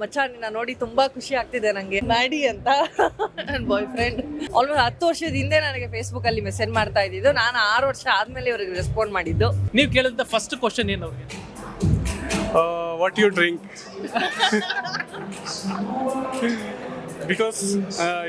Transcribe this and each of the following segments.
ಮಚ್ಚ ನಿನ್ನ ನೋಡಿ ತುಂಬಾ ಖುಷಿ ಆಗ್ತಿದೆ ನಂಗೆ. ಮ್ಯಾಡಿ ಅಂತ. ನನ್ನ ಬಾಯ್ ಫ್ರೆಂಡ್ ಆಲ್ಮೋಸ್ಟ್ ಹತ್ತು ವರ್ಷದ ಹಿಂದೆ ನನಗೆ ಫೇಸ್ಬುಕ್ ಅಲ್ಲಿ ಮೆಸೇಜ್ ಮಾಡ್ತಾ ಇದ್ದಿದ್ದು. ನಾನು ಆರು ವರ್ಷ ಆದ್ಮೇಲೆ ಇವ್ರಿಗೆ ರೆಸ್ಪಾಂಡ್ ಮಾಡಿದ್ದು. ನೀವು ಕೇಳಿದ ಫಸ್ಟ್ ಕ್ವಶನ್ ಏನು ಅವ್ರಿಗೆ? ವಾಟ್ ಯು ಡ್ರಿಂಕ್ ಬಿಕಾಸ್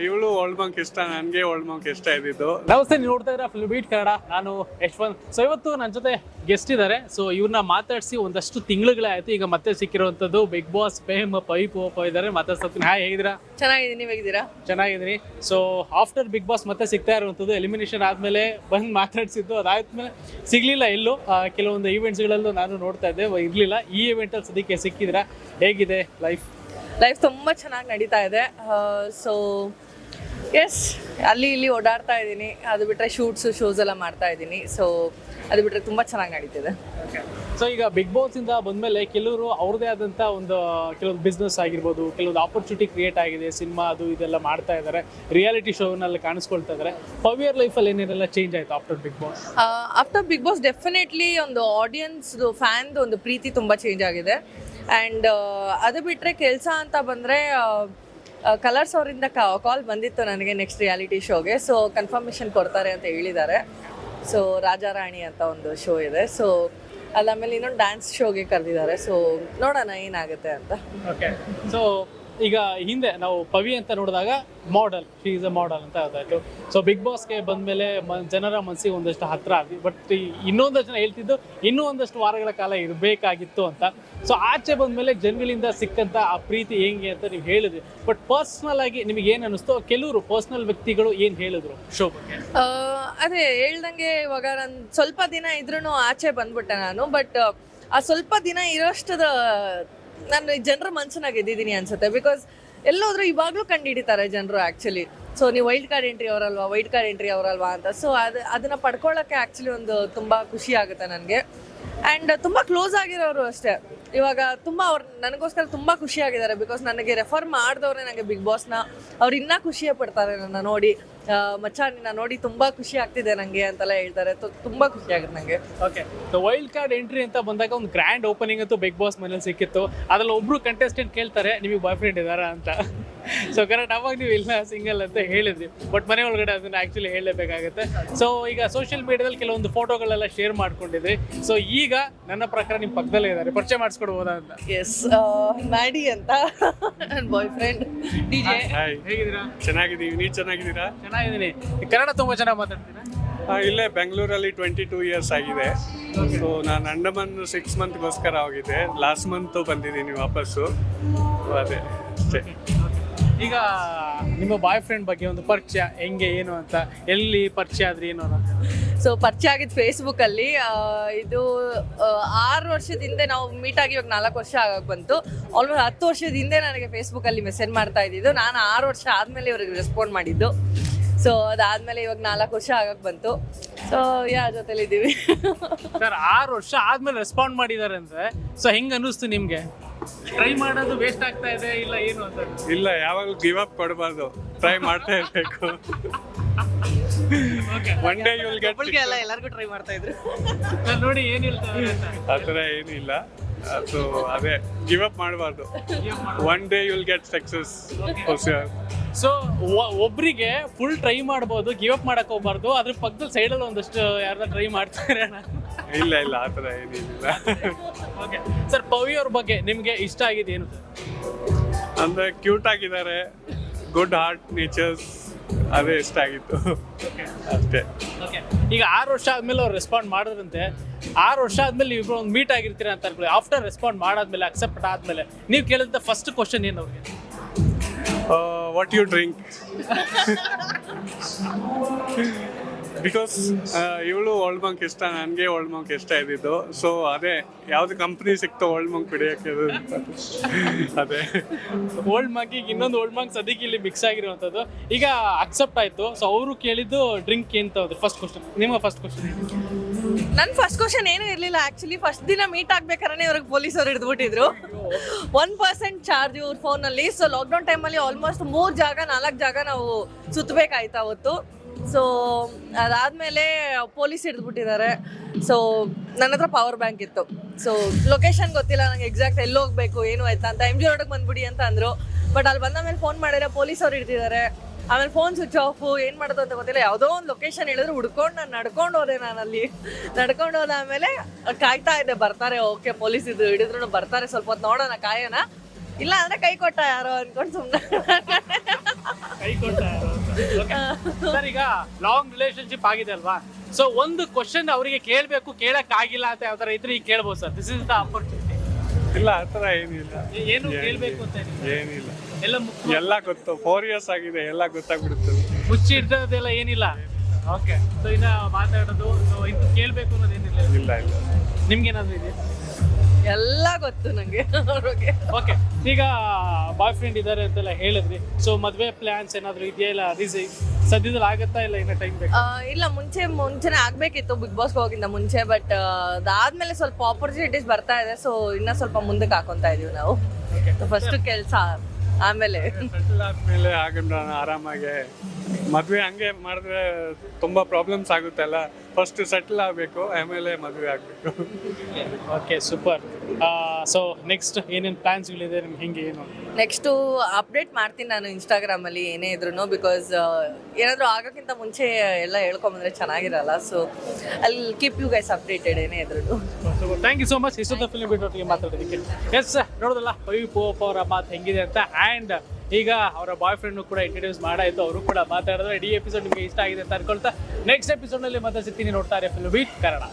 ಇವಳು ಓಲ್ಡ್ ಮಂಕ್ ಇಷ್ಟ ನನಗೆ ಓಲ್ಡ್ ಮಂಕ್ ಇಷ್ಟ ಇದ್ದಿದ್ದು. ನಮಸ್ತೆ ನೀವು ನೋಡ್ತಾ ಇದ್ದೀರಾ ಫಿಲ್ಮ್ ಬೀಟ್ ಕನ್ನಡ. ನಾನು ಯಶ್ವಂತ್. ಸೊ ಇವತ್ತು ನನ್ನ ಜೊತೆ ಗೆಸ್ಟ್ ಇದ್ದಾರೆ. ಸೊ ಇವ್ರನ್ನ ಮಾತಾಡಿಸಿ ಒಂದಷ್ಟು ತಿಂಗಳುಗಳೇ ಆಯ್ತು. ಈಗ ಮತ್ತೆ ಸಿಕ್ಕಿರುವಂತದ್ದು ಬಿಗ್ ಬಾಸ್ ಪೇಮ್ ಪೈಪ್ ಓಪ ಇದ್ದಾರೆ. ಮಾತಾಡ್ಸತ್ತೀನಿ ಹಾಯ್ ಹೇಗಿದ್ದೀರಾ? ಚೆನ್ನಾಗಿದ್ದೀನಿ ನೀವು ಹೇಗಿದ್ದೀರಾ? ಚೆನ್ನಾಗಿದ್ದೀನಿ. ಸೊ ಆಫ್ಟರ್ ಬಿಗ್ ಬಾಸ್ ಮತ್ತೆ ಸಿಗ್ತಾ ಇರುವಂಥದ್ದು ಎಲಿಮಿನೇಷನ್ ಆದಮೇಲೆ ಬಂದು ಮಾತಾಡಿಸಿದ್ದು ಅದಾದ್ಮೇಲೆ ಸಿಗ್ಲಿಲ್ಲ ಎಲ್ಲೂ. ಆ, ಕೆಲವೊಂದು ಈವೆಂಟ್ಸ್ಗಳಲ್ಲೂ ನಾನು ನೋಡ್ತಾ ಇದ್ದೆ ಇರಲಿಲ್ಲ. ಈ ಈವೆಂಟಲ್ಲಿ ಸದ್ಯಕ್ಕೆ ಸಿಕ್ಕಿದ್ದೀರಾ ಹೇಗಿದೆ ಲೈಫ್ ಲೈಫ್ ತುಂಬಾ ಚೆನ್ನಾಗಿ ನಡೀತಾ ಇದೆ. ಸೊ ಎಸ್ ಅಲ್ಲಿ ಇಲ್ಲಿ ಓಡಾಡ್ತಾ ಇದ್ದೀನಿ. ಅದು ಬಿಟ್ಟರೆ ಶೂಟ್ಸು ಶೋಸ್ ಎಲ್ಲ ಮಾಡ್ತಾ ಇದ್ದೀನಿ. ಸೊ ಅದು ಬಿಟ್ಟರೆ ತುಂಬಾ ಚೆನ್ನಾಗಿ ನಡೀತಿದೆ. ಸೊ ಈಗ ಬಿಗ್ ಬಾಸ್ ಇಂದ ಬಂದ್ಮೇಲೆ ಕೆಲವರು ಅವ್ರದೇ ಆದಂತ ಒಂದು ಕೆಲವೊಂದು ಬಿಸ್ನೆಸ್ ಆಗಿರ್ಬೋದು ಕೆಲವೊಂದು ಆಪರ್ಚುನಿಟಿ ಕ್ರಿಯೇಟ್ ಆಗಿದೆ ಸಿನಿಮಾ ಅದು ಇದೆಲ್ಲ ಮಾಡ್ತಾ ಇದ್ದಾರೆ ರಿಯಾಲಿಟಿ ಶೋನಲ್ಲಿ ಕಾಣಿಸ್ಕೊಳ್ತಾ ಇದ್ದಾರೆ ಪವಿಯರ್ ಲೈಫಲ್ಲಿ ಏನೇನೆಲ್ಲ ಚೇಂಜ್ ಆಯ್ತು after Big Boss after Big Boss definitely ಒಂದು ಆಡಿಯನ್ಸ್ ಫ್ಯಾನ್ದು ಒಂದು ಪ್ರೀತಿ ತುಂಬ ಚೇಂಜ್ ಆಗಿದೆ. ಆ್ಯಂಡ್ ಅದು ಬಿಟ್ಟರೆ ಕೆಲಸ ಅಂತ ಬಂದರೆ ಕಲರ್ಸ್ ಅವರಿಂದ ಕಾಲ್ ಬಂದಿತ್ತು ನನಗೆ ನೆಕ್ಸ್ಟ್ ರಿಯಾಲಿಟಿ ಶೋಗೆ ಸೊ ಕನ್ಫರ್ಮೇಷನ್ ಕೊಡ್ತಾರೆ ಅಂತ ಹೇಳಿದ್ದಾರೆ. ಸೊ ರಾಜಾರಾಣಿ ಅಂತ ಒಂದು ಶೋ ಇದೆ. ಸೊ ಅದಾದಮೇಲೆ ಇನ್ನೊಂದು ಡ್ಯಾನ್ಸ್ ಶೋಗೆ ಕರೆದಿದ್ದಾರೆ. ಸೊ ನೋಡೋಣ ಏನಾಗುತ್ತೆ ಅಂತ. ಓಕೆ ಸೊ ಈಗ ಹಿಂದೆ ನಾವು ಪವಿ ಅಂತ ನೋಡಿದಾಗ model she is a model ಅಂತ ಅದಾಯಿತು ಸೊ ಬಿಗ್ ಬಾಸ್ಗೆ ಬಂದಮೇಲೆ ಜನರ ಮನಸ್ಸಿಗೆ ಒಂದಷ್ಟು ಹತ್ರ ಆದ್ವಿ ಬಟ್ ಇನ್ನೊಂದಷ್ಟು ಜನ ಹೇಳ್ತಿದ್ದು ಇನ್ನೂ ಒಂದಷ್ಟು ವಾರಗಳ ಕಾಲ ಇರಬೇಕಾಗಿತ್ತು ಅಂತ. ಸೊ ಆಚೆ ಬಂದಮೇಲೆ ಜನಗಳಿಂದ ಸಿಕ್ಕಂತ ಆ ಪ್ರೀತಿ ಹೆಂಗೆ ಅಂತ ನೀವು ಹೇಳಿದ್ರಿ. ಬಟ್ ಪರ್ಸ್ನಲ್ ಆಗಿ ನಿಮಗೆ ಏನು ಅನಿಸ್ತು? ಕೆಲವರು ಪರ್ಸ್ನಲ್ ವ್ಯಕ್ತಿಗಳು ಏನು ಹೇಳಿದ್ರು ಶೋ ಬಗ್ಗೆ ಅದೇ ಹೇಳ್ದಂಗೆ ಇವಾಗ ನಾನು ಸ್ವಲ್ಪ ದಿನ ಇದ್ರೂ ಆಚೆ ಬಂದ್ಬಿಟ್ಟೆ ನಾನು ಬಟ್ ಆ ಸ್ವಲ್ಪ ದಿನ ಇರೋಷ್ಟದ ನಾನು ಜನರ ಮನ್ಸನ್ನ ಗೆದ್ದಿದ್ದೀನಿ ಅನ್ಸುತ್ತೆ. ಬಿಕಾಸ್ ಎಲ್ಲೋದ್ರೂ ಇವಾಗಲೂ ಕಂಡುಹಿಡಿತಾರೆ ಜನರು ಆ್ಯಕ್ಚುಲಿ ಸೊ ನೀವು ವೈಲ್ಡ್ ಕಾರ್ಡ್ ಎಂಟ್ರಿ ಅವರಲ್ವಾ ವೈಲ್ಡ್ ಕಾರ್ಡ್ ಎಂಟ್ರಿ ಅವರಲ್ವಾ ಅಂತ. ಸೊ ಅದು, ಅದನ್ನ ಪಡ್ಕೊಳ್ಳೋಕ್ಕೆ ಆ್ಯಕ್ಚುಲಿ ಒಂದು ತುಂಬ ಖುಷಿ ಆಗುತ್ತೆ ನನಗೆ. ಆ್ಯಂಡ್ ತುಂಬ ಕ್ಲೋಸ್ ಆಗಿರೋರು ಅಷ್ಟೇ. ಇವಾಗ ತುಂಬ ಅವ್ರು ನನಗೋಸ್ಕರ ತುಂಬ ಖುಷಿಯಾಗಿದ್ದಾರೆ ಬಿಕಾಸ್ ನನಗೆ ರೆಫರ್ ಮಾಡಿದವ್ರೆ ನನಗೆ ಬಿಗ್ ಬಾಸ್ನ ಅವ್ರು ಇನ್ನೂ ಖುಷಿಯೇ ಪಡ್ತಾರೆ ನನ್ನ ನೋಡಿ. ಮಚ್ಚ, ನಿನ್ನ ನೋಡಿ ತುಂಬ ಖುಷಿ ಆಗ್ತಿದೆ ನನಗೆ ಅಂತೆಲ್ಲ ಹೇಳ್ತಾರೆ. ತುಂಬ ಖುಷಿ ಆಗುತ್ತೆ ನನಗೆ ಓಕೆ ವೈಲ್ಡ್ ಕಾರ್ಡ್ ಎಂಟ್ರಿ ಅಂತ ಬಂದಾಗ ಒಂದು ಗ್ರ್ಯಾಂಡ್ ಓಪನಿಂಗ್ ಅಂತೂ ಬಿಗ್ ಬಾಸ್ ಮನೇಲಿ ಸಿಕ್ಕಿತ್ತು. ಅದ್ರಲ್ಲಿ ಒಬ್ರು ಕಂಟೆಸ್ಟೆಂಟ್ ಕೇಳ್ತಾರೆ, ನಿಮಗೆ ಬಾಯ್ ಫ್ರೆಂಡ್ ಇದ್ದಾರಾ ಅಂತ. ಸೊ ಕರೆಕ್ಟ್ ಅವಾಗ ನೀವು ಇಲ್ಲ ಸಿಂಗಲ್ ಅಂತ ಹೇಳಿದ್ರಿ. ಬಟ್ ಮನೆ ಒಳಗಡೆ ಅದನ್ನ ಆಕ್ಚುಲಿ ಹೇಳಲೇಬೇಕಾಗುತ್ತೆ. ಸೊ ಈಗ ಸೋಷಿಯಲ್ ಮೀಡಿಯಾದಲ್ಲಿ ಕೆಲವೊಂದು ಫೋಟೋಗಳೆಲ್ಲ ಶೇರ್ ಮಾಡ್ಕೊಂಡಿದ್ರಿ. ಸೊ ಈಗ ನನ್ನ ಪ್ರಕಾರ ನಿಮ್ಮ ಪಕ್ಕದಲ್ಲೇ ಇದ್ದಾರೆ. ಪರಿಚಯ ಮಾಡಿಸ್ಕೊಡ್ಬೋದಾ ಅಂತ? ಎಸ್ ಮ್ಯಾಡಿ ಅಂತ. ನನ್ನ boyfriend D J hi ಹೇಗಿದ್ದೀರಾ? ಚೆನ್ನಾಗಿದ್ದೀವಿ. ನೀವು ಚೆನ್ನಾಗಿದ್ದೀರಾ? ಚೆನ್ನಾಗಿದ್ದೀನಿ. ಕನ್ನಡ ತುಂಬ ಚೆನ್ನಾಗಿ ಮಾತಾಡ್ತೀರಾ? ಇಲ್ಲೇ ಬೆಂಗಳೂರಲ್ಲಿ ಟ್ವೆಂಟಿ ಟೂ ಇಯರ್ಸ್ ಆಗಿದೆ ಸೊ ನಾನು ಅಂಡಮಾನ್ ಸಿಕ್ಸ್ ಮಂತ್ಗೋಸ್ಕರ ಹೋಗಿದ್ದೆ. ಲಾಸ್ಟ್ ಮಂತು ಬಂದಿದ್ದೀನಿ ವಾಪಸ್ಸು. ಅದೇ. ಅಷ್ಟೇ ಈಗ ನಿಮ್ಮ ಬಾಯ್ ಫ್ರೆಂಡ್ ಬಗ್ಗೆ ಒಂದು ಪರಿಚಯ ಹೆಂಗೆ ಏನು ಅಂತ ಎಲ್ಲಿ ಪರಿಚಯ ಆದ್ರೆ ಏನು ಅನ್ನೋದು? ಸೊ ಪರಿಚಯ ಆಗಿದ್ದು ಫೇಸ್ಬುಕ್ಕಲ್ಲಿ ಇದು ಆರು ವರ್ಷದ ಹಿಂದೆ ನಾವು ಮೀಟ್ ಆಗಿ ಇವಾಗ ನಾಲ್ಕು ವರ್ಷ ಆಗಕ್ಕೆ ಬಂತು. ಆಲ್ಮೋಸ್ಟ್ ಹತ್ತು ವರ್ಷದ ಹಿಂದೆ ನನಗೆ ಫೇಸ್ಬುಕ್ಕಲ್ಲಿ ಮೆಸೇಜ್ ಮಾಡ್ತಾ ಇದ್ದಿದ್ದು. ನಾನು ಆರು ವರ್ಷ ಆದಮೇಲೆ ಇವ್ರಿಗೆ ರೆಸ್ಪಾಂಡ್ ಮಾಡಿದ್ದು. ಸೊ ಅದಾದ್ಮೇಲೆ ಇವಾಗ ನಾಲ್ಕು ವರ್ಷ ಆಗಕ್ಕೆ ಬಂತು. So yeah ಜೊತೆಲಿದ್ದೀವಿ. ಸರ್ ಆರು ವರ್ಷ ಆದ್ಮೇಲೆ ರೆಸ್ಪಾಂಡ್ ಮಾಡಿದ್ದಾರೆ ಅಂದ್ರೆ ಸೊ ಹೆಂಗ್ ಅನ್ನಿಸ್ತು ನಿಮ್ಗೆ? ಟ್ರೈ ಮಾಡೋದು ವೇಸ್ಟ್ ಆಗ್ತಾ ಇದೆ ಇಲ್ಲ ಏನು ಅಂತ? ಇಲ್ಲ ಯಾವಾಗಲೂ ಗಿವ್ ಅಪ್ ಕೊಡಬಾರ್ದು ಟ್ರೈ ಮಾಡ್ತಾ ಇರಬೇಕು. ಒನ್ ಡೇ ಯುಲ್ ಗೆಟ್ ಒಬ್ಬಳಿಗೆ ಎಲ್ಲರಿಗೂ ಟ್ರೈ ಮಾಡ್ತಾ ಇದ್ರು. ನಾನ್ ನೋಡಿ ಏನ್ ಹೇಳ್ತಾರೆ ಅಂತ. ಆ ಥರ ಏನಿಲ್ಲ. ಅದು ಅದೇ ಗಿವ್ ಅಪ್ ಮಾಡಬಾರ್ದು. One day you'll get success so ಒಬ್ರಿಗೆ ಫುಲ್ ಟ್ರೈ ಮಾಡ್ಬೋದು ಗಿವ್ ಅಪ್ ಮಾಡಕ್ ಹೋಗ್ಬಾರ್ದು ಅದ್ರ ಪಕ್ಕದಲ್ಲಿ ಸೈಡಲ್ಲಿ ಒಂದಷ್ಟು ಯಾರ್ದ ಟ್ರೈ ಮಾಡ್ತಾರೆ ಇಲ್ಲ ಇಲ್ಲ ಆ ಥರ ಏನಿಲ್ಲ. ಓಕೆ ಸರ್ ಪವಿ ಅವ್ರ ಬಗ್ಗೆ ನಿಮಗೆ ಇಷ್ಟ ಆಗಿದೆ ಏನು? ಅಂದರೆ ಕ್ಯೂಟ್ ಆಗಿದ್ದಾರೆ. ಗುಡ್ ಹಾರ್ಟ್ ನೇಚರ್ಸ್ ಅದೇ ಇಷ್ಟ ಆಗಿತ್ತು. ಅಷ್ಟೇ. ಓಕೆ ಈಗ ಆರು ವರ್ಷ ಆದ್ಮೇಲೆ ಅವ್ರು ರೆಸ್ಪಾಂಡ್ ಮಾಡಿದ್ರಂತೆ. ಆರು ವರ್ಷ ಆದ್ಮೇಲೆ ನೀವು ಒಂದು ಮೀಟ್ ಆಗಿರ್ತೀರ ಅಂತ ಅನ್ಕೊಳ್ಳಿ. ಆಫ್ಟರ್ ರೆಸ್ಪಾಂಡ್ ಮಾಡಾದ್ಮೇಲೆ ಅಕ್ಸೆಪ್ಟ್ ಆದ್ಮೇಲೆ ನೀವು ಕೇಳಿದ ಫಸ್ಟ್ ಕ್ವಶನ್ ಏನು ಅವ್ರಿಗೆ? ವಾಟ್ ಯು ಡ್ರಿಂಕ್ ಬಿಕಾಸ್ ಇವಳು ಓಲ್ಡ್ ಮಂಕ್ ಇಷ್ಟ ನನಗೆ ಓಲ್ಡ್ ಮಂಕ್ ಇಷ್ಟ ಇದ್ದಿದ್ದು. ಸೊ ಅದೇ ಯಾವ್ದು ಕಂಪ್ನಿ ಸಿಕ್ತೋ ಓಲ್ಡ್ ಮಂಕ್ ಕುಡಿಯೋಕ್ಕೆ ಅದು ಓಲ್ಡ್ ಮಂಕಿಗೆ ಇನ್ನೊಂದು ಓಲ್ಡ್ ಮಂಕ್ ಸದ್ಯಕ್ಕೆ ಇಲ್ಲಿ ಮಿಕ್ಸ್ ಆಗಿರುವಂಥದ್ದು. ಈಗ ಅಕ್ಸೆಪ್ಟ್ ಆಯಿತು. ಸೊ ಅವರು ಕೇಳಿದ್ದು ಡ್ರಿಂಕ್ ಅಂತ ಹೋದ್ರು ಫಸ್ಟ್ ಕ್ವಶನ್ ನಿಮ್ಮ ಫಸ್ಟ್ ಕ್ವಶನ್ ನನ್ನ ಫಸ್ಟ್ ಕ್ವಶನ್ ಏನೂ ಇರಲಿಲ್ಲ. ಆ್ಯಕ್ಚುಲಿ ಫಸ್ಟ್ ದಿನ ಮೀಟ್ ಆಗ್ಬೇಕಾದ್ರೆ ಇವ್ರಿಗೆ ಪೊಲೀಸರು ಹಿಡಿದ್ಬಿಟ್ಟಿದ್ರು. ಒನ್ ಪರ್ಸೆಂಟ್ ಚಾರ್ಜ್ ಇವ್ರ ಫೋನಲ್ಲಿ ಸೊ ಲಾಕ್ಡೌನ್ ಟೈಮಲ್ಲಿ ಆಲ್ಮೋಸ್ಟ್ ಮೂರು ಜಾಗ ನಾಲ್ಕು ಜಾಗ ನಾವು ಸುತ್ತಬೇಕಾಯ್ತು ಅವತ್ತು. ಸೊ ಅದಾದಮೇಲೆ ಪೊಲೀಸ್ ಹಿಡಿದ್ಬಿಟ್ಟಿದ್ದಾರೆ. ಸೊ ನನ್ನ ಹತ್ರ ಪವರ್ ಬ್ಯಾಂಕ್ ಇತ್ತು. ಸೊ ಲೊಕೇಶನ್ ಗೊತ್ತಿಲ್ಲ, ನಂಗೆ ಎಕ್ಸಾಕ್ಟ್ ಎಲ್ಲಿ ಹೋಗ್ಬೇಕು, ಏನು ಆಯ್ತಾ ಅಂತ. ಎಂ ಜಿ ರೋಡಿಗೆ ಬಂದ್ಬಿಡಿ ಅಂತ ಅಂದರು. ಬಟ್ ಅಲ್ಲಿ ಬಂದ ಮೇಲೆ ಫೋನ್ ಮಾಡಿದ್ರೆ ಪೊಲೀಸ್ ಅವ್ರು ಹಿಡ್ದಿದ್ದಾರೆ. ಆಮೇಲೆ ಫೋನ್ ಸ್ವಿಚ್ ಆಫ್ ಏನು ಮಾಡೋದು ಅಂತ ಗೊತ್ತಿಲ್ಲ. ಯಾವುದೋ ಒಂದು ಲೊಕೇಶನ್ ಹೇಳಿದ್ರು ಹುಡ್ಕೊಂಡು ನಾನು ನಡ್ಕೊಂಡು ಹೋದೆ ನಾನು ಅಲ್ಲಿ ನಡ್ಕೊಂಡು ಹೋದಾದ್ಮೇಲೆ ಕಾಯ್ತಾ ಇದ್ದೆ, ಬರ್ತಾರೆ ಓಕೆ ಪೊಲೀಸ್ ಇದು ಹಿಡಿದ್ರು ಬರ್ತಾರೆ, ಸ್ವಲ್ಪ ಹೊತ್ತು ನೋಡೋಣ, ಕಾಯೋಣ. ಇಲ್ಲ ಅಂದ್ರೆ ಕೈ ಕೊಟ್ಟ ಯಾರೋ ಅನ್ಕೊಂಡು ಸುಮ್ಮನೆ ಕೈ ಸರ್ ಈಗ ಲಾಂಗ್ ರಿಲೇಶನ್ಶಿಪ್ ಆಗಿದೆ ಅಲ್ವಾ? ಸೊ ಒಂದು ಕ್ವಶನ್ ಅವರಿಗೆ ಕೇಳಬೇಕು ಕೇಳಕ್ ಆಗಿಲ್ಲ ಅಂತ ಯಾವ ತರ ಇದ್ರೆ ಈಗ ಕೇಳ್ಬೋದು sir this is the opportunity ಇಲ್ಲ ಆ ಥರ ಏನಿಲ್ಲ ಏನು ಕೇಳಬೇಕು ಅಂತ ಏನಿಲ್ಲ. ಏನಿಲ್ಲ. ಎಲ್ಲ ಮುಖ್ಯ ಎಲ್ಲ ಗೊತ್ತು. ಫೋರ್ ಇಯರ್ಸ್ ಆಗಿದೆ ಎಲ್ಲ ಗೊತ್ತಾಗ್ಬಿಡುತ್ತೆ. ಮುಚ್ಚಿ ಇಡ್ದದೆಲ್ಲ ಏನಿಲ್ಲ. ಓಕೆ ಸೊ ಇನ್ನ ಮಾತಾಡೋದು ಸೊ ಇದು ಕೇಳಬೇಕು ಅನ್ನೋದೇನಿಲ್ಲ ಇಲ್ಲ ಇಲ್ಲ. ಏನಾದರೂ ನಿಮ್ಗೇನಾದ್ರು ಇದೆ ಗೊತ್ತು ನಂಗೆ. ಅವ್ರಿಗೆ ಓಕೆ ಈಗ ಬಾಯ್ ಫ್ರೆಂಡ್ ಇದ್ದಾರೆ ಅಂತೆಲ್ಲ ಹೇಳಿದ್ರಿ. ಸೊ ಮದ್ವೆ ಪ್ಲಾನ್ಸ್ ಏನಾದ್ರು ಇದೆಯಾ ಇಲ್ಲ? ರೀಸಿ ಸದ್ಯದಲ್ಲಿ ಆಗುತ್ತಾ ಇಲ್ಲ ಇನ್ನ ಟೈಮ್ ಬೇಕು? ಆ, ಇಲ್ಲ ಮುಂಚೆ ಮುಂಚೆನೆ ಆಗ್ಬೇಕಿತ್ತು ಬಿಗ್ ಬಾಸ್ ಹೋಗಿಂದ ಮುಂಚೆ ಬಟ್ ಅದಾದ್ಮೇಲೆ ಸ್ವಲ್ಪ ಆಪರ್ಚುನಿಟೀಸ್ ಬರ್ತಾ ಇದೆ. ಸೊ ಇನ್ನ ಸ್ವಲ್ಪ ಮುಂದಕ್ಕೆ ಹಾಕೊಂತ ಇದೀವಿ ನಾವು. ಫಸ್ಟ್ ಕೆಲಸ ಆಮೇಲೆ. ಸೆಟಲ್ ಆದ್ಮೇಲೆ ಆಗೋಣ ಆರಾಮಾಗಿ ಮದ್ವೆ ಹಂಗೆ ಮಾಡಿದ್ರೆ ತುಂಬಾ ಪ್ರಾಬ್ಲಮ್ಸ್ ಆಗುತ್ತಲ್ಲ ಫಸ್ಟ್ ಸೆಟಲ್ ಆಗಬೇಕು ಆಮೇಲೆ ಮದುವೆ ಆಗಬೇಕು. ಓಕೆ ಸೂಪರ್ ಸೊ ನೆಕ್ಸ್ಟ್ ಏನೇನು ಪ್ಲಾನ್ಸ್ಗಳಿದೆ ನಿಮ್ಗೆ ಹೆಂಗೆ ಏನು? ನೆಕ್ಸ್ಟು ಅಪ್ಡೇಟ್ ಮಾಡ್ತೀನಿ ನಾನು ಇನ್ಸ್ಟಾಗ್ರಾಮಲ್ಲಿ ಏನೇ ಇದ್ರು ಬಿಕಾಸ್ ಏನಾದರೂ ಆಗೋಕ್ಕಿಂತ ಮುಂಚೆ ಎಲ್ಲ ಹೇಳ್ಕೊಂಬಂದ್ರೆ ಚೆನ್ನಾಗಿರಲ್ಲ ಸೊ ಅಲ್ಲಿ ಕೀಪ್ ಯು ಗೈಸ್ ಅಪ್ಡೇಟೆಡ್ ಏನೇ ಇದ್ರು ಥ್ಯಾಂಕ್ ಯು ಸೋ ಮಚ್ ಇಷ್ಟೊತ್ತ ಫಿಲ್ಮ್ ಬಿಟ್ಟು ಮಾತಾಡೋದಕ್ಕೆ ಎಸ್ ನೋಡೋದಲ್ಲ ಪವಿ ಪೋಪ್ ಅವರ ಮಾತು ಹೆಂಗಿದೆ ಅಂತ ಆ್ಯಂಡ್ ಈಗ ಅವರ ಬಾಯ್ ಫ್ರೆಂಡ್ ಕೂಡ ಇಂಟ್ರೊಡ್ಯೂಸ್ ಮಾಡಾಯ್ತು. ಅವರು ಕೂಡ ಮಾತಾಡಿದ್ರೆ, ಇಡೀ ಎಪಿಸೋಡ್ ನಿಮಗೆ ಇಷ್ಟ ಆಗಿದೆ ಅಂತ ಅನ್ಕೊಳ್ತಾ ನೆಕ್ಸ್ಟ್ ಎಪಿಸೋಡ್ನಲ್ಲಿ ಮತ್ತೆ ಸಿಗ್ತೀನಿ ನೋಡ್ತಾರೆ ಫಿಲ್ಮ್ ಬೀಟ್ ಕನ್ನಡ.